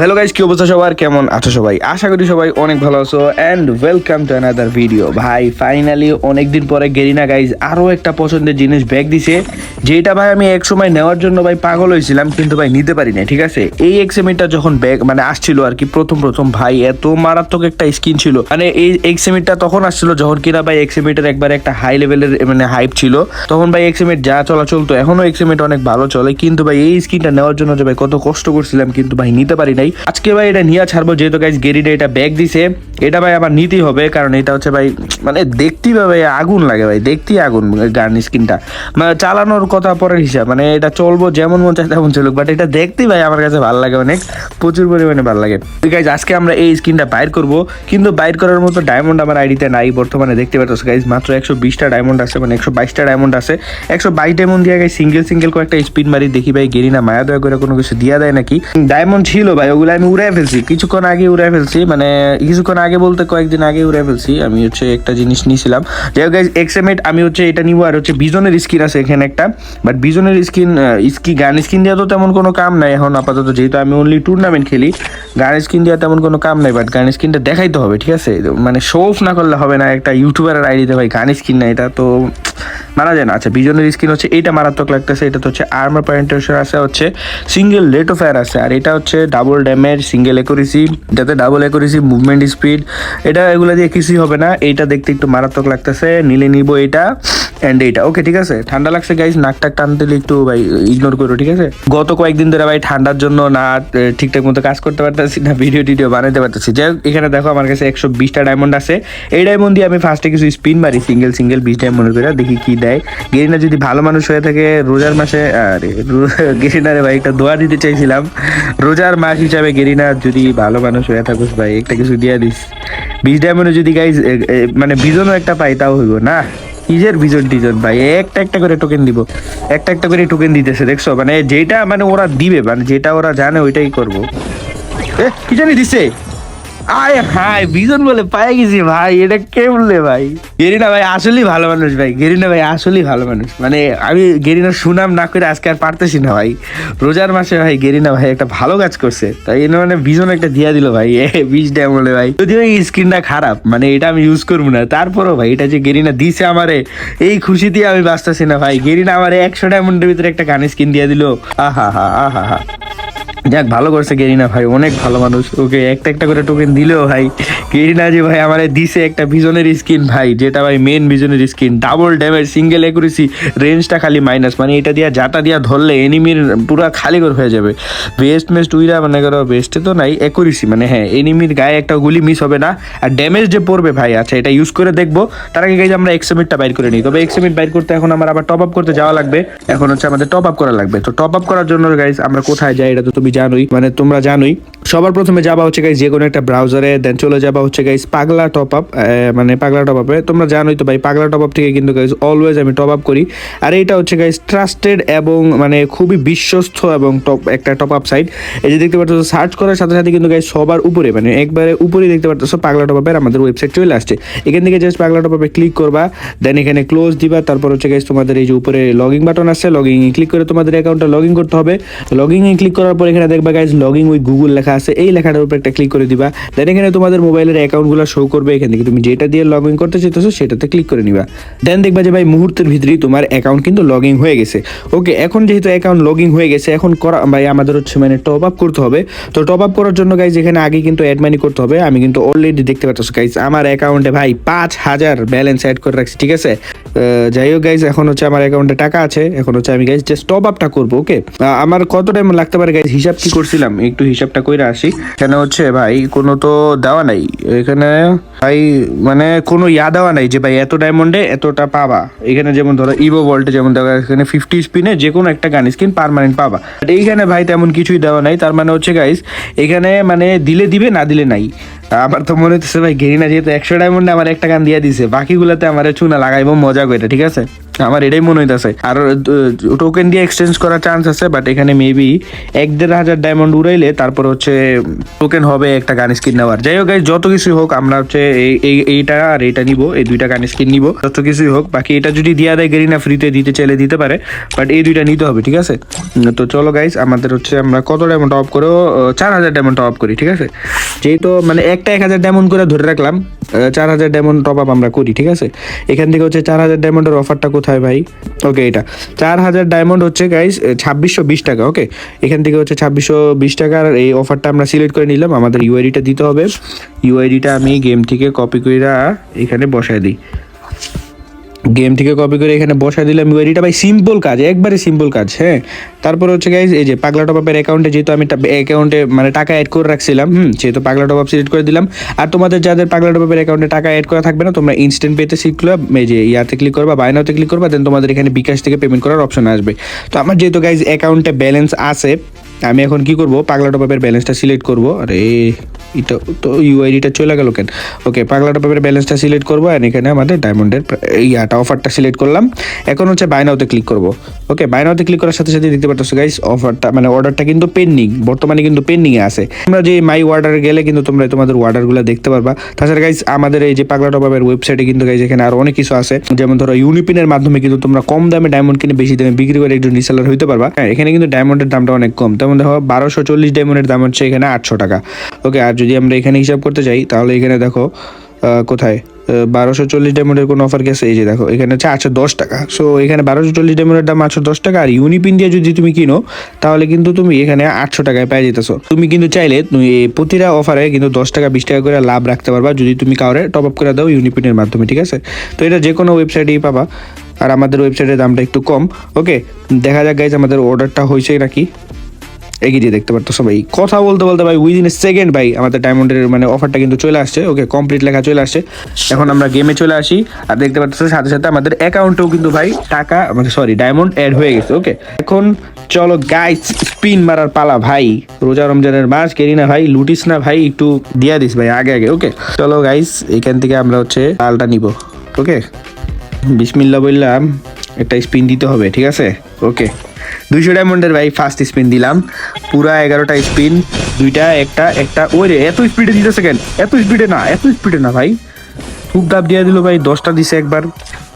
Hello guys কি অবস্থা সবার? কেমন আছো সবাই? আশা করি সবাই অনেক ভালো আছো and welcome to another video ভাই ফাইনালি অনেকদিন পরে গেরিনা গাইজ আরও একটা পছন্দের জিনিস ব্যাগ দিছে, যেটা ভাই আমি এক সময় নেওয়ার জন্য ভাই পাগল হয়েছিলাম, কিন্তু ভাই নিতে পারি না ঠিক আছে? এই এক্সেমিটটা যখন ব্যাগ মানে আসছিল আর কি, প্রথম প্রথম ভাই, এত মারাত্মক একটা স্কিন ছিল। মানে এই এক্সেমিটটা তখন আসছিল যখন কিনা ভাই এক্সেমিটের একবার একটা হাই লেভেলের মানে হাইপ ছিল। তখন ভাই এক্সেমিট যা চলা চলতো এখনও এক্সেমিট অনেক ভালো চলে, কিন্তু ভাই এই স্কিনটা নেওয়ার জন্য যে ভাই কত কষ্ট করছিলাম, কিন্তু ভাই নিতে পারি নাই। আজকে ভাই এটা নিয়ে ছাড়বো, যেহেতু গাইজ গেরিডে এটা ব্যাগ দিছে। এটা ভাই আবার নিতেই হবে, কারণ এটা হচ্ছে ভাই মানে দেখতেই ভাই আগুন লাগে ভাই, দেখতেই আগুন গান স্কিনটা মানে চালানোর কথা পরের হিসাব মানে এটা চলবো যেমন মন চায় তেমন চলুক বাট এটা দেখতেই ভাই আমার কাছে ভালো লাগে অনেক, প্রচুর পরিমাণে ভালো লাগে। গাইজ আজকে আমরা এই স্কিনটা বাইর করব, কিন্তু বাইর করার মতো ডায়মন্ড আমার আইডিতে নাই, বর্তমানে দেখতে পাচ্ছ গাইজ মাত্র একশো বিশটা ডায়মন্ড আছে মানে একশো বাইশটা ডায়মন্ড আছে। একশো বাইশ ডায়মন্ড দিয়ে গাই সিঙ্গেল সিঙ্গেল কয়েকটা স্পিন মারি, দেখি ভাই গেরিনা মায়া দয়া করে কোনো কিছু দিয়া দেয় নাকি? ডায়মন্ড ছিল ভাই ওগুলো আমি উড়াই ফেলছি। কিছুক্ষণ আগে উড়াই ফেলছি মানে কিছুক্ষণ আগে বলতে কয়েকদিন আগে উড়াই ফেলছি। আমি হচ্ছে একটা জিনিস নিয়েছিলাম। যাই এক্সএমএট আমি হচ্ছে এটা নিবো আর হচ্ছে বিজনের স্কিন আছে এখানে একটা। বাট বিজনের স্কিন স্কি গান স্কিন দেওয়া তো তেমন কোনো কাম নাই। এখন আপাতত যেহেতু আমি অনলি টুর্নামেন্ট খেলি, গান স্কিন দেওয়া তেমন কোনো কাম নাই। বাট গান স্কিনটা দেখাইতে হবে, ঠিক আছে? মানে শো অফ না করলে হবে না। একটা ইউটিউবারের আইডিতে ভাই গান স্কিন না, এটা তো মারা যায় না। আচ্ছা বিজনের স্কিন হচ্ছে এইটা মারাত্মক লাগতেছে। এটা তো হচ্ছে আর্মার পয়েন্টেশন আছে হচ্ছে সিঙ্গেল রেট অফ আছে। আর এটা হচ্ছে ডাবল ড্যামেজ সিঙ্গেল একুরেসি যাতে ডাবল একুরেসি মুভমেন্ট স্পিড এটা এগুলো দিয়ে কিছুই হবে না। এইটা দেখতে একটু মারাত্মক লাগতেছে। নিলে নিব এটা অ্যান্ড এইটা। ওকে ঠিক আছে? ঠান্ডা লাগছে গাইজ নাক টাক টানতে একটু, ভাই ইগনোর করো, ঠিক আছে? গত কয়েকদিন ধরে, ভাই, ঠান্ডার জন্য না ঠিকঠাক মতো কাজ করতে পারতেছি না ভিডিও টিডিও বানাতে পারতেছি। যাই এখানে দেখো, আমার কাছে একশো বিশটা ডায়মন্ড আছে। এই ডায়মন্ড দিয়ে আমি ফার্স্টে কিছু স্পিন মারি সিঙ্গেল সিঙ্গেল বিশ ডায়মন্ড করে, দেখি কি দেয়। গেরিনা যদি ভালো মানুষ হয়ে থাকে, রোজার মাসে, আরে গেরিনারে, ভাই, একটা দোয়া দিতে চাইছিলাম। রোজার মাস হিসাবে গেরিনা, যদি ভালো মানুষ হয়ে থাকুস ভাই, একটা কিছু দিয়ে দিস। বিজ ডায়মন্ডে যদি গাইজ মানে বিজনও একটা পাই, তাও হইব না। কিসের ভিজন টিজন ভাই, একটা একটা করে টোকেন দিব। একটা একটা করে টোকেন দিতেছে, দেখছ? মানে যেটা মানে ওরা দিবে মানে যেটা ওরা জানে, ওইটাই করব। এ, কি জানি দিছে? আয় হাই বিজন বলে পাই গেছি ভাই, এটা কে বললে ভাই? গেরিনা ভাই আসলেই ভালো মানুষ ভাই, গেরিনা ভাই আসলেই ভালো মানুষ। মানে আমি গেরিনার সুনাম না করে আজকে আর পারতেছি না ভাই। রোজার মাসে ভাই গেরিনা ভাই একটা ভালো কাজ করছে, তাই এনে মানে বিজন একটা দিয়া দিল ভাই বিষ ড্যাম বলে ভাই। যদিও এই স্ক্রিনটা খারাপ মানে এটা আমি ইউজ করব না। তারপরও ভাই, এটা যে গেরিনা দিছে আমারে, এই খুশিতে আমি বাঁচতেছি না ভাই। গেরিনা আমারে একশো ডায়মন্ডের ভিতরে একটা গানের স্কিন দিয়ে দিল। আহা হা আহা হা যাক, ভালো করছে গেরিনা ভাই, অনেক ভালো মানুষ। ওকে একটা একটা করে টোকেন দিলেও ভাই, গেরিনা যে ভাই আমার দিছে একটা ভিজনের স্কিন ভাই, যেটা ভাই main ভিজনের skin double damage single accuracy রেঞ্জটা খালি মাইনাস মানে এটা দিয়া, যাটা দিয়া ধরলে এনিমির পুরো খালি করে হয়ে যাবে। বেস্ট মেস্ট উইরা মানে করো বেস্টে তো নাই একুরেসি মানে হ্যাঁ এনিমির গায়ে একটা গুলি মিস হবে না। আর ড্যামেজ যে পড়বে ভাই আচ্ছা এটা ইউজ করে দেখব। তার আগে গাইজ আমরা এক্সেমিটটা বাইর করে নিই। তবে এক্সএমিট বাইর করতে এখন আমার আবার টপ আপ করতে যাওয়া লাগবে। এখন হচ্ছে আমাদের টপ আপ করা লাগবে। তো টপ আপ করার জন্য গাইজ আমরা কোথায় যাই, এটা তো তুমি জানোই মানে তোমরা জানোই সবার প্রথমে যাবা হচ্ছে গাইজ যে কোনো একটা ব্রাউজারে দেন চলে যাবা হচ্ছে গাইজ পাগলা টপ আপ মানে পাগলা টপ আপে তোমরা জানোই তো ভাই, পাগলা টপ আপ থেকে কিন্তু গাইজ অলওয়েজ আমি টপ আপ করি। আর এইটা হচ্ছে গাইজ ট্রাস্টেড এবং মানে খুবই বিশ্বস্ত এবং টপ একটা টপ আপ সাইট এই যে দেখতে পাচ্ছ সার্চ করার সাথে সাথে কিন্তু গাইজ সবার উপরে মানে একবারে উপরেই দেখতে পাচ্ছ, পাগলা টপ আপের আমাদের ওয়েবসাইট চলে আসছে। এখান থেকে জাস্ট পাগলা টপ আপে ক্লিক করবা দেন এখানে ক্লোজ দিবা, তারপর হচ্ছে গাইজ তোমাদের এই যে উপরে লগইন বাটন আছে লগইন ক্লিক করে তোমাদের অ্যাকাউন্টটা লগ ইন করতে হবে। লগইন ক্লিক করার পর এখানে দেখবা গাইজ লগইন উইথ গুগল লেখা আছে, এই লেখাটার উপর একটা ক্লিক করে দিবা। দেন এখানে তোমাদের মোবাইলের অ্যাকাউন্টগুলো শো করবে এখান থেকে। তুমি যেটা দিয়ে লগ ইন করতে চাইতেছো, সেটাতে ক্লিক করে নিবা। দেন দেখবা যে ভাই, মুহূর্তের ভিতরেই তোমার অ্যাকাউন্ট কিন্তু লগ ইন হয়ে গেছে। ওকে এখন যেহেতু অ্যাকাউন্ট লগ ইন হয়ে গেছে, এখন করা, ভাই, আমাদের হচ্ছে মানে টপ আপ করতে হবে। তো টপ আপ করার জন্য গাইজ এখানে আগে কিন্তু অ্যাড মানি করতে হবে। আমি কিন্তু অলরেডি দেখতে পাচ্ছ গাইজ আমার অ্যাকাউন্টে ভাই পাঁচ হাজার ব্যালেন্স অ্যাড করে রাখছি, ঠিক আছে? যাই হোক গাইজ এখন হচ্ছে আমার অ্যাকাউন্টে টাকা আছে। এখন হচ্ছে আমি গাইজ জাস্ট টপ আপটা করব ওকে আমার কত টাইম লাগতে পারে গাইজ হিসাব কি করছিলাম? একটু হিসাবটা কইরা আসি। এখানে হচ্ছে ভাই, কোনো তো দেওয়া নাই। এখানে ভাই মানে কোনো ইয়া দেওয়া নাই যে ভাই, এত ডায়মন্ডে এতটা পাবা। এখানে যেমন ধরো ইভো ভল্টে যেমন যাচ্ছে এখানে ফিফটি স্পিনে যে কোনো একটা গান স্কিন পারমানেন্ট পাবা। এইখানে ভাই তেমন কিছুই দেওয়া নাই। তার মানে হচ্ছে গাইস এখানে মানে দিলে দিবে, না দিলে নাই। আমার তো মনে হচ্ছে ভাই গেরিনা যেহেতু একশো ডায়মন্ডে আমার একটা গান দিয়ে দিছে, বাকিগুলোতে আমার চুনা লাগাইবো, মজা করে ঠিক আছে? আমার এটাই মনে হইতাছে। আর টোকেন দিয়ে এক্সচেঞ্জ করার চান্স আছে বাট এখানে মেবি এক দেড় হাজার ডায়মন্ড উড়াইলে তারপর হচ্ছে টোকেন হবে একটা গান স্কিন নেওয়ার। যাই হোক যত কিছুই হোক, আমরা হচ্ছে এই- এই- এইটা আর এটা নিব, এই দুইটা গান স্কিন নিব, যত কিছুই হোক। বাকি এটা যদি দিয়া দেয় গেরিনা ফ্রিতে দিতে চাইলে দিতে পারে বাট এই দুইটা নিতে হবে, ঠিক আছে? তো চলো গাইজ আমাদের হচ্ছে আমরা কত ডায়মন্ড অফ করেও চার হাজার ডায়মন্ড অফ করি, ঠিক আছে? যেহেতু মানে একটা এক হাজার ডায়মন্ড করে ধরে রাখলাম চার হাজার ডায়মন্ড টপ আপ আমরা করি, ঠিক আছে? এখান থেকে হচ্ছে চার হাজার ডায়মন্ডের অফারটা কোথায় ভাই। ওকে এটা। চার হাজার ডায়মন্ড হচ্ছে গাইস ছাব্বিশশো বিশ টাকা ওকে এখান থেকে হচ্ছে ছাব্বিশশো বিশ টাকার এই অফারটা আমরা সিলেক্ট করে নিলাম, আমাদের ইউআইডিটা দিতে হবে। ইউআইডিটা আমি গেম থেকে কপি করে এখানে বসায় দিই। গেম থেকে কপি করে এখানে বসা দিলাম। ইউআইডিটা ভাই সিম্পল কাজ, একবারে সিম্পল কাজ হ্যাঁ? তারপর হচ্ছে গাইজ এই যে পাগলা টপাপের অ্যাকাউন্টে যেহেতু আমি অ্যাকাউন্টে মানে টাকা অ্যাড করে রাখছিলাম, হুম, সেহেতু পাগলা টপাপ সিলেক্ট করে দিলাম। আর তোমাদের যাদের পাগলা টপাপের অ্যাকাউন্টে টাকা অ্যাড করা থাকবে না, তোমরা ইনস্ট্যান্ট পেতে শিখলো এই যে ইয়াতে ক্লিক করবা বাইনাতে ক্লিক করবা দেন তোমাদের এখানে বিকাশ থেকে পেমেন্ট করার অপশন আসবে। তো আমার যেহেতু গাইজ অ্যাকাউন্টে ব্যালেন্স আছে আমি এখন কি করব? পাগলা টপাপের ব্যালেন্সটা সিলেক্ট করব। আরে, এটা তো ইউআইডিটা চলে গেল কেন? ওকে পাগলা টপাপের ব্যালেন্সটা সিলেক্ট করব আর এখানে আমাদের ডায়মন্ডের ইয়াটা অফারটা সিলেক্ট করলাম। এখন হচ্ছে বাইনাওতে ক্লিক করব। ওকে বাইনাওতে ক্লিক করার সাথে সাথে দেখতে পাচ্ছ গাইস অফারটা মানে অর্ডারটা কিন্তু পেন্ডিং বর্তমানে কিন্তু পেন্ডিং এ আছে। তোমরা যে মাই অর্ডার গেলে কিন্তু তোমরা তোমাদের অর্ডারগুলো দেখতে পারবা। তাছাড়া গাইস আমাদের এই যে পাগলা টপাপের ওয়েবসাইটে কিন্তু গাইস এখানে আরও অনেক কিছু আছে। যেমন ধরো ইউনিপিনের মাধ্যমে কিন্তু তোমরা কম দামে ডায়মন্ড কিনে বেশি দামে বিক্রি করে একজন রিসেলার হইতে পারবা। হ্যাঁ এখানে কিন্তু ডায়মন্ডের দামটা অনেক কম। তেমন দেখো, বারোশো চল্লিশ ডায়মন্ডের দাম হচ্ছে এখানে আটশো টাকা। ওকে আর যদি আমরা এখানে হিসাব করতে যাই, তাহলে এখানে দেখো কোথায়? বারোশো চল্লিশ ডায়মন্ডের কোনো অফার গেছে, এই যে দেখো, এখানে হচ্ছে আটশো দশ টাকা। সো এখানে বারোশো চল্লিশ ডায়মন্ডের দাম আটশো দশ টাকা, আর ইউনিপিন দিয়ে যদি তুমি কিনো, তাহলে কিন্তু তুমি এখানে আটশো টাকায় পেয়ে যেতেছো। তুমি কিন্তু চাইলে তুমি প্রতিটা অফারে কিন্তু দশ টাকা, বিশ টাকা করে লাভ রাখতে পারবা যদি তুমি কাউরে টপ আপ করে দাও ইউনিপিনের মাধ্যমে, ঠিক আছে? তো এটা যে কোনো ওয়েবসাইটেই পাবা, আর আমাদের ওয়েবসাইটের দামটা একটু কম। ওকে দেখা যাক গাইজ আমাদের অর্ডারটা হয়েছে নাকি? এগিয়ে দিয়ে দেখতে পারতো সবাই। কথা বলতে বলতে ভাই উইদিন এ সেকেন্ড ভাই, আমাদের ডায়মন্ডের মানে অফারটা কিন্তু চলে আসছে। ওকে কমপ্লিট লেখা চলে আসছে। এখন আমরা গেমে চলে আসি। আর দেখতে পাচ্ছ সাথে সাথে আমাদের অ্যাকাউন্টেও কিন্তু ভাই টাকা মানে সরি ডায়মন্ড অ্যাড হয়ে গেছে ওকে এখন চলো গাইস স্পিন মারার পালা ভাই। রোজা রমজানের মাস, কেরি না ভাই, লুটিস না ভাই, একটু দিয়া দিস ভাই, আগে আগে ওকে চলো গাইস এখান থেকে আমরা হচ্ছে লালটা নিব ওকে বিসমিল্লা বললাম, একটা স্পিন দিতে হবে, ঠিক আছে? ওকে দুইশো ডায়মন্ডের ভাই ফার্স্ট স্পিন দিলাম। পুরা এগারোটা স্পিন দুইটা, একটা একটা। ওই রে এত স্পিডে দিতে সেকেন্ড এত স্পিডে না, এত স্পিডে না ভাই। খুব দাব দিয়ে দিল ভাই, দশটা দিছে একবার।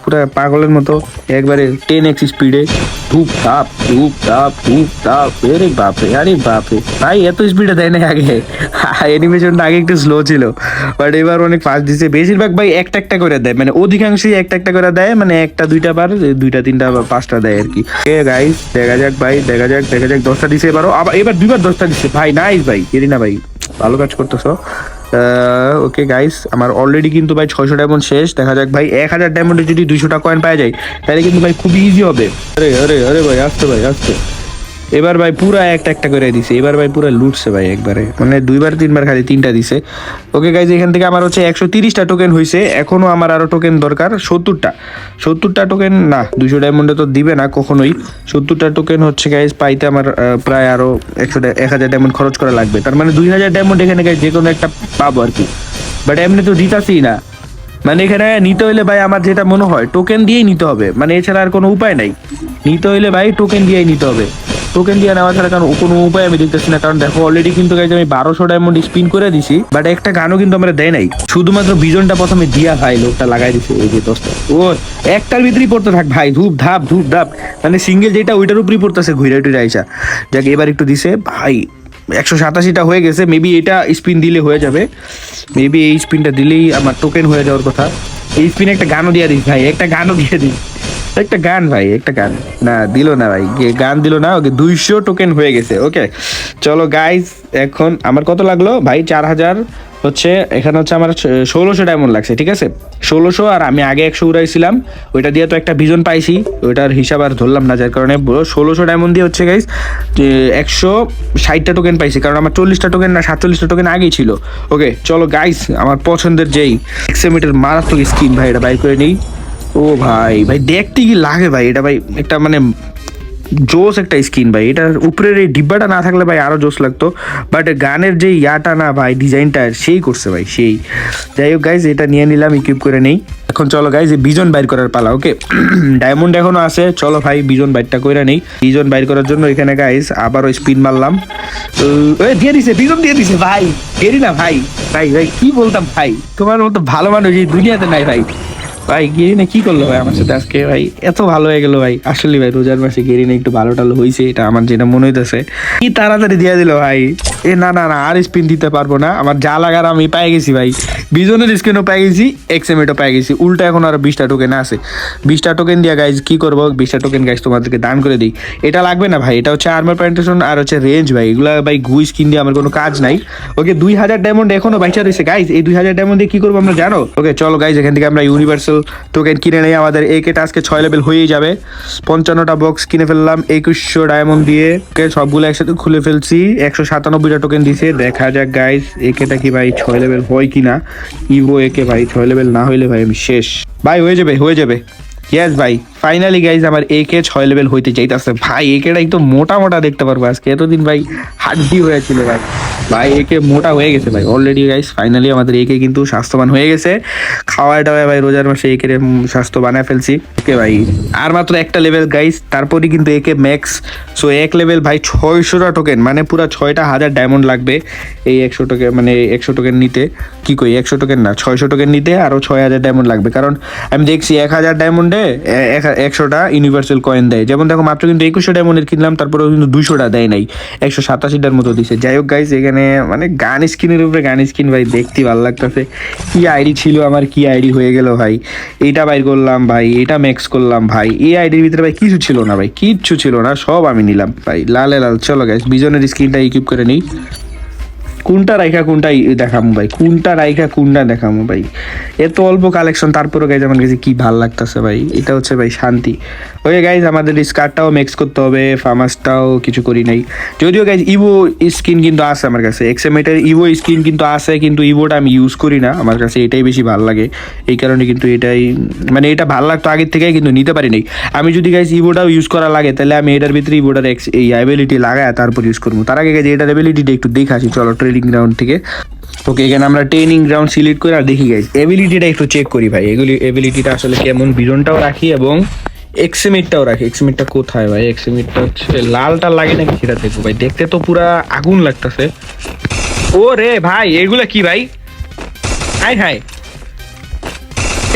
পুরা পাগলের মতো একবারে টেন এক্স স্পিডে ধূপ, ধাপ ধূপ ধাপ ধূপ, ধাপ, আরে বাপরে আরে বাপরে। ভাই, এত স্পিডে দেয় না আগে। অ্যানিমেশনটা আগে একটু স্লো ছিল। বাট এবার অনেক ফাস্ট দিছে। বেশিরভাগ ভাই একটা একটা করে দেয়। মানে অধিকাংশই একটা একটা করে দেয়। মানে একটা, দুইটা বার, দুইটা, তিনটা বা পাঁচটা দেয় আর কি। এ গাইস দেখা যাক ভাই, দেখা যাক দেখা যাক। দশটা দিছে এবারও। আবার এবার দুইবার দশটা দিছে। ভাই নাইস ভাই। কেরি না ভাই, ভালো কাজ করতেছো। ওকে গাইস আমার অলরেডি কিন্তু ভাই ছয়শো ডায়মন্ড শেষ। দেখা যাক ভাই, এক হাজার ডায়মন্ডে যদি দুইশোটা কয়েন পাওয়া যায়, তাহলে কিন্তু ভাই খুবই ইজি হবে। আরে আরে আরে ভাই আসতে ভাই আসতে এবার ভাই পুরা একটা একটা করে দিছে, এবার ভাই পুরো লুটছে ভাই একবারে। মানে দুইবার, তিনবার খালি তিনটা দিছে। ওকে গাইজ এখান থেকে আমার হচ্ছে একশো তিরিশটা টোকেন হয়েছে এখনও আমার আরও টোকেন দরকার সত্তরটা। সত্তরটা টোকেন না দুশো ডায়মন্ডে তো দিবে না কখনোই। সত্তরটা টোকেন হচ্ছে গাইজ পাইতে আমার প্রায় আরও একশো এক হাজার ডায়মন্ড খরচ করা লাগবে। তার মানে দুই হাজার ডায়মন্ড এখানে গাইজ যে কোনো একটা পাবো আর কি। বাট এমনি তো দিতাছি না। মানে এখানে নিতে হইলে ভাই আমার যেটা মনে হয় টোকেন দিয়েই নিতে হবে। মানে এছাড়া আর কোনো উপায় নাই। নিতে হইলে ভাই টোকেন দিয়েই নিতে হবে। টোকেন দিয়ে নেওয়া ছাড়া কারণ কোনো উপায় আমি দেখতেছি না। কারণ দেখো অলরেডি কিন্তু গাইজ আমি বারোশো ডায়মন্ড স্পিন করে দিছি বাট একটা গানও কিন্তু আমরা দেয় নাই। শুধুমাত্র বিজনটা প্রথমে দিয়া ভাই, লোকটা লাগাই দিছে। এই যে দোস্ত, ও, একটার ভিতরেই পড়তে থাক ভাই, ধূপ ধাপ ধূপ ধাপ। মানে সিঙ্গেল যেটা ওইটার উপরই পড়তেছে ঘুরে টুরে আইসা। যাক, এবার একটু দিছে। ভাই, একশো সাতাশিটা হয়ে গেছে। মেবি এটা স্পিন দিলে হয়ে যাবে। মেবি এই স্পিনটা দিলেই আমার টোকেন হয়ে যাওয়ার কথা। এই স্পিনে একটা গানও দিয়ে দিস ভাই, একটা গানও দিয়ে দিস। একটা গান ভাই, একটা গান। না, দিল না ভাই। গান দিল না, ওকে দুইশো টোকেন হয়ে গেছে, ওকে। চলো গাইজ এখন আমার কত লাগল? ভাই, চার হাজার, হচ্ছে, এখানে হচ্ছে আমার ষোলোশো ডায়মন্ড লাগছে, ঠিক আছে? ষোলোশো আর আমি আগে একশো উড়াইছিলাম, ওইটা দিয়ে তো একটা ভিজন পাইছি, ওইটার হিসাব আর ধরলাম না, যার কারণে ষোলোশো ডায়মন্ড দিয়ে হচ্ছে গাইজ একশো ষাটটা টোকেন পাইছি, কারণ আমার চল্লিশটা টোকেন না, সাতচল্লিশটা টোকেন আগেই ছিল। ওকে, চলো গাইস আমার পছন্দের যেই এক্সেমিটার মারাত্মক স্কিন ভাই, এটা বাই করে নিই। ও ভাই ভাই দেখতে কি লাগে ভাই? এটা ভাই একটা মানে জোস একটা স্কিন ভাই। এটার উপরের এই ডিব্বাটা না থাকলে ভাই আরও জোস লাগতো। বাট গানের যে ইয়াটা না ভাই ডিজাইনটা সেই করছে ভাই সেই। যাই হোক গাইজ এটা নিয়ে নিলাম ইকুইপ করে নেই। এখন চলো গাইজ এই বিজন বাইর করার পালা ওকে ডায়মন্ড এখনও আছে চলো ভাই বিজন বাইরটা কইরা নেই। বিজন বাইর করার জন্য এখানে গাইজ আবারও স্পিন মারলাম। এ, দিয়ে দিছে বিজন দিয়ে দিছে ভাই। গেরি না ভাই। ভাই ভাই কি বলতাম ভাই? তোমার মতো ভালো মানুষ এই দুনিয়াতে নাই ভাই। ভাই, গেরিনা কি করল ভাই আমার সাথে আজকে ভাই? এত ভালো হয়ে গেল ভাই। আসলে ভাই, রোজার মাসে গেরিনা একটু ভালো টালো হয়েছে এটা আমার যেটা মনে হইতেছে। কি তাড়াতাড়ি দিয়ে দিল ভাই? এ, না না না, আর স্পিন দিতে পারব না। আমার যা লাগার আমি পাই গেছি ভাই। বিজনের স্ক্রিনও পেয়ে গেছি এক্সএমএটও পেয়ে গেছি। উল্টা এখন আর বিশটা টোকেন আছে। বিশটা টোকেন দিয়ে গাইজ কী করব? বিশটা টোকেন গাইজ তোমাদেরকে দান করে দিই। এটা লাগবে না ভাই, এটা হচ্ছে আর্মার প্যান্টেশন আর হচ্ছে রেঞ্জ ভাই। এগুলা ভাই গু স্কিন দিয়ে আমার কোনো কাজ নাই। ওকে দুই হাজার ডায়মন্ড এখনও বাইচা রয়েছে গাইজ এই দুই হাজার ডায়মন্ড দিয়ে কি করব আমরা জানো? ওকে চলো গাইজ এখান থেকে আমরা ইউনিভার্সাল টোকেন কিনে নেই আমাদের। এ একেটা আজকে ছয় লেভেল হয়েই যাবে। পঞ্চান্নটা বক্স কিনে ফেললাম, একুশশো ডায়মন্ড দিয়ে। ওকে সবগুলো একসাথে খুলে ফেলছি। একশো সাতানব্বইটা টোকেন দিছে। দেখা যাক গাইজ একেটা কি ভাই ছয় লেভেল হয় কিনা। ইভো একে ভাই, ছয় লেভেল না হইলে ভাই আমি শেষ। ভাই, হয়ে যাবে হয়ে যাবে। ইয়েস ভাই ফাইনালি গাইজ আমার একে ছয় লেভেল হইতে চাইতেছে। ভাই একেটা একটু মোটা মোটা দেখতে পারব আজকে। এতদিন ভাই হাড্ডি হয়েছিল ভাই। ভাই একে মোটা হয়ে গেছে ভাই। অলরেডি গাইস ফাইনালি আমাদের একে কিন্তু স্বাস্থ্যবান হয়ে গেছে। খাওয়ায় টাওয়ায় ভাই, রোজার মাসে একে স্বাস্থ্য বানায় ফেলছি। ওকে ভাই, আর মাত্র একটা লেভেল গাইস তারপরই কিন্তু একে ম্যাক্স সো এক লেভেল ভাই, ছয়শোটা টোকেন মানে পুরো ছয়টা হাজার ডায়মন্ড লাগবে এই একশো টোকেন মানে একশো টোকেন নিতে। কি কই, একশো টোকেন না, ছয়শো টোকেন নিতে আরও ছয় হাজার ডায়মন্ড লাগবে। কারণ আমি দেখছি এক হাজার ডায়মন্ডে একশোটা ইউনিভার্সাল কয়েন দেয়। যেমন দেখো, মাত্র কিন্তু একুশশো ডায়মন্ডের কিনলাম, তারপরেও কিন্তু দুশোটা দেয় নাই। একশো সাতাশিটার মতো দিছে। যাই হোক গাইস এখানে মানে গান স্কিনের উপরে গান স্কিন ভাই, দেখতে ভালো লাগতেছে। কি আইডি ছিল আমার, কি আইডি হয়ে গেল ভাই। এটা বাইর করলাম ভাই, এটা ম্যাক্স করলাম ভাই। এই আইডির ভিতরে ভাই কিছু ছিল না ভাই, কিচ্ছু ছিল না, সব আমি নিলাম ভাই। লালে লাল, চলো গাছ বিজনের স্ক্রিনটা ইকুইপ করে নিই। কোনটা রাইখা কোনটা ই- দেখামু ভাই? কোনটা রাইখা, কোনটা দেখামো ভাই? এত অল্প কালেকশন তারপরে গাইজ আমার কাছে কি ভালো লাগতেছে ভাই? এটা হচ্ছে ভাই শান্তি। ওকে গাইজ আমাদের স্কার্টটাও মিক্স করতে হবে ফার্মাসটাও কিছু করি নাই। যদিও গাইজ ইভো স্কিন কিন্তু আছে আমার কাছে। এক্সএমেটের ইভো স্কিন কিন্তু আছে, কিন্তু ইভোটা আমি ইউজ করি না। আমার কাছে এটাই বেশি ভালো লাগে। এই কারণে কিন্তু এটাই মানে এটা ভালো লাগতো আগের থেকেই কিন্তু নিতে পারি নাই। আমি যদি গাইজ ইভোটাও ইউজ করা লাগে, তাহলে আমি এটার ভিতরে ইভোটার এক্স এই অ্যাবিলিটি লাগায় তারপর ইউজ করব। তার আগে গাইজ এটার অ্যাবিলিটিটা একটু দেখাছি চলো ট্রেনিং গ্রাউন্ড থেকে। ওকে এখানে আমরা ট্রেনিং গ্রাউন্ড সিলেক্ট করে আর দেখি গাইজ এবিলিটিটা একটু চেক করি ভাই। এগুলি এবিলিটিটা আসলে কেমন? বিজনটাও রাখি এবং এক্সিমিটটাও রাখি। এক্সিমিটটা কোথায় ভাই? এক্সিমিটটা হচ্ছে লালটা লাগে নাকি সেটা দেখব ভাই। দেখতে তো পুরা আগুন লাগতেছে। ও রে ভাই, এগুলা কি ভাই? High high.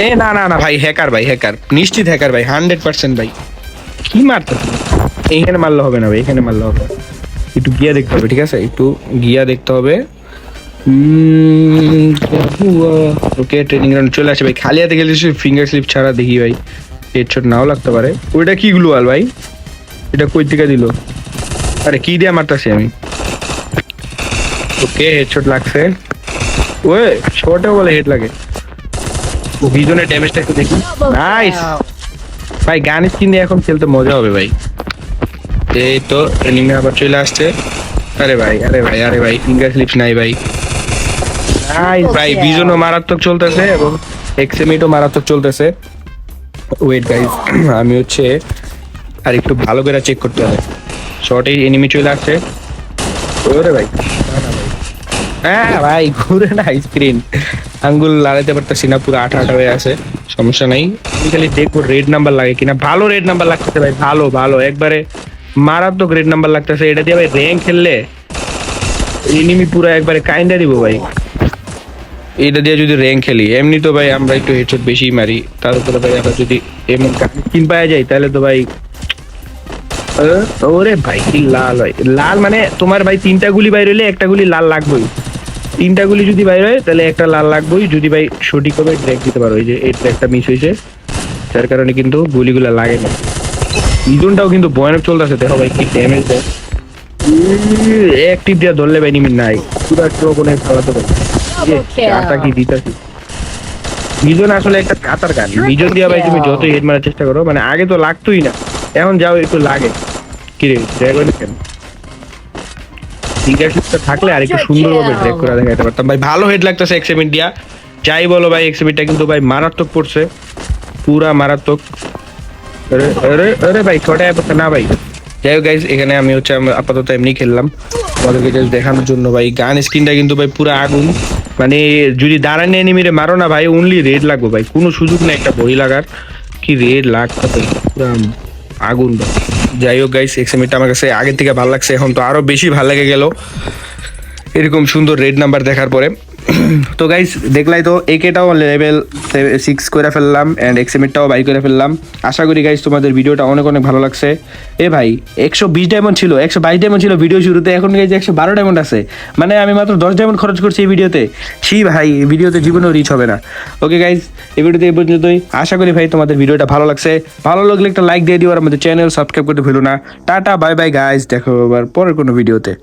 এ না না না ভাই হ্যাকার ভাই হ্যাকার নিশ্চিত হ্যাকার ভাই হান্ড্রেড পার্সেন্ট ভাই। কি মারতে এইখানে মারলে হবে না ভাই, এখানে মারলে হবে। একটু গিয়া দেখতে হবে, ঠিক আছে? একটু গিয়া দেখতে হবে। ওকে ট্রেনিং গ্রাউন্ড চলে আসে ভাই। খালি হাতে গেলে ফিঙ্গার স্লিপ ছাড়া দেখি ভাই। হেডশট নাও লাগতে পারে। ওইটা কি গ্লুয়াল ভাই? এটা কই থেকে দিল? আরে, কি দিয়ে মারতাছি আমি? ওকে হেডশট লাগছে। ওয়ে শর্টে বলে হেড লাগে। ভিজনের ড্যামেজটা একটু দেখি। নাইস ভাই গান স্কিন দিয়ে এখন খেলতে মজা হবে ভাই। এই তো ট্রেনিং আবার চলে আসছে। আরে ভাই আরে ভাই আরে ভাই ফিঙ্গার স্লিপস নাই ভাই। নাইস ভাই ভিজনও মারাত্মক চলতেছে এবং এক্সএমিটও মারাত্মক চলতেছে। ওয়েট গাইজ আমি হচ্ছে আর একটু ভালো করে চেক করতে হবে। শর্টে এনিমি চলে আসছে। ওরে ভাই হ্যাঁ ভাই ঘুরে না স্ক্রিন আঙ্গুল লাগাতে পারতেছি না পুরো আঠা আঠা হয়ে আছে সমস্যা নাই। আমি খালি দেখব রেড নাম্বার লাগে কিনা। ভালো রেড নাম্বার লাগতেছে ভাই ভালো ভালো। একবারে মারাত্মক রেড নাম্বার লাগতেছে। এটা দিয়ে ভাই র্যাঙ্ক খেললে এনিমি পুরো একবারে কাইন্ডা দিব ভাই। এটা দিয়ে যদি র্যাঙ্ক খেলি এমনি তো ভাই আমরা একটু হেডশট বেশি মারি। তার উপরে ভাই আমরা যদি এমন স্কিন পাওয়া যায় তাহলে তো ভাই ওরে ভাই কি লাল ভাই লাল মানে তোমার ভাই তিনটা গুলি বাইর হইলে একটা গুলি লাল লাগবেই। তিনটা গুলি যদি বাইর হয় তাহলে একটা লাল লাগবেই। যদি ভাই সঠিকভাবে ড্র্যাক দিতে পারো এই যে এই ট্র্যাকটা মিস হয়েছে যার কারণে কিন্তু গুলিগুলো লাগে না। ইজনটাও কিন্তু ভয়ানক চলতেছে দেখো ভাই কি ড্যামেজ দেয়। অ্যাক্টিভ দিয়ে ধরলে ভাই নিমিট নাই। পুরো ট্রো কোনো খেলা তো ভাই কাটা কি দিতেছি। বিজন আসলে একটা কাতার গান। বিজন দিয়া ভাই তুমি যতই হেড মারার চেষ্টা করো মানে আগে তো লাগতোই না এখন যাও একটু লাগে। কি রে ড্রাগন কেন? ফিঙ্গার শিপটা থাকলে আর একটু সুন্দরভাবে ড্র্যাগ করে দেখাতে পারতাম। ভাই ভালো হেড লাগতেছে এক্সএমিট দিয়া যাই বলো ভাই এক্সএমিটটা কিন্তু ভাই মারাত্মক পড়ছে। পুরা মারাত্মক। আরে ভাই না ভাই যাই হোক এখানে আমি হচ্ছে আপাতত এমনি খেললাম দেখানোর জন্য ভাই গান স্ক্রিনটা কিন্তু ভাই পুরো আগুন মানে যদি দাঁড়ানি মারো না ভাই অনলি রেড লাগবে ভাই কোনো সুযোগ নেই, একটা বই লাগার। কি রেড লাগতে আগুন। যাই হোক গাইস এক্সএমিটা আমার কাছে আগের থেকে ভালো লাগছে। এখন তো আরও বেশি ভালো লেগে গেল। এরকম সুন্দর রেড নাম্বার দেখার পরে। তো গাইস দেখলাই তো একেটাও লেভেল সিক্স করে ফেললাম অ্যান্ড এক্সএমিটটাও বাই করে ফেললাম। আশা করি গাইস তোমাদের ভিডিওটা অনেক অনেক ভালো লাগছে। এ ভাই, একশো বিশ ডায়মন্ড ছিল, একশো বাইশ ডায়মন্ড ছিল ভিডিও শুরুতে, এখন গাইজ একশো বারো ডায়মন্ড আছে। মানে আমি মাত্র দশ ডায়মন্ড খরচ করছি এই ভিডিওতে ছি ভাই ভিডিওতে জীবনেও রিচ হবে না। ওকে গাইজ এই ভিডিওতে এই পর্যন্তই। আশা করি ভাই, তোমাদের ভিডিওটা ভালো লাগছে। ভালো লাগলে একটা লাইক দিয়ে দিও আর আমাদের চ্যানেল সাবস্ক্রাইব করতে ভুলো না। টাটা বাই বাই গাইজ দেখো আবার পরের কোনো ভিডিওতে